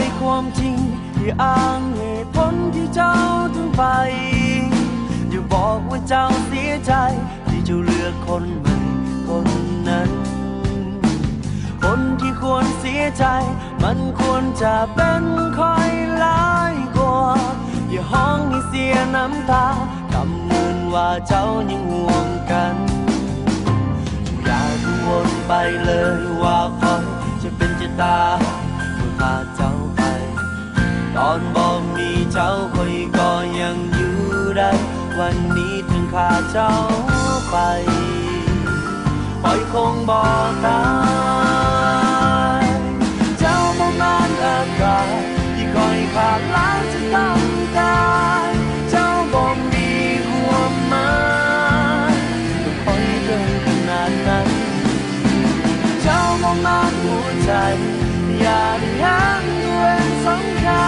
ยความจริงอย่าอ้างเหตุผลที่เจ้าถึงไป อย่าบอกว่าเจ้าเสียใจ ที่เจ้าเลือกคนใหม่คนนั้น คนที่ควรเสียใจ มันควรจะเป็นคอยหลายกว่า อย่าห้องให้เสียน้ำตากำเงินว่าเจ้ายังห่วงกันอย่ากังวลไปเลยว่าคอยจะเป็นจะตายเมื่อพา ตอนบ่มีเจ้าคอยก็ยังอยู่ได้ วันนี้ถึงขาเจ้าไปคอยคงบ่ตายเจ้ามองงานอากาศที่คอยขาดล้วจะต้องตายเจ้าบ่มีความหมายก็คอยเกินขนาดนั้น เจ้ามองงานหัวใจ อย่าได้ยั้งด้วยสำคัญถึ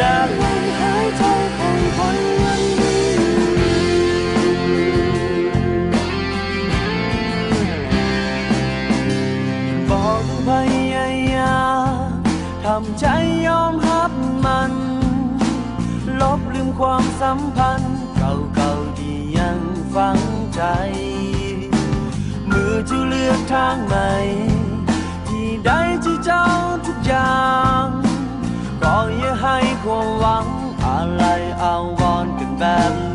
แต่ลมหายใจของคนยังมีบอกพยายามทำใจยอมรับมัน ลบลืมความสัมพันธ์ เก่าๆที่ยังฝังใจ มือจะเลือกทางใหม่าวอนกันแบบ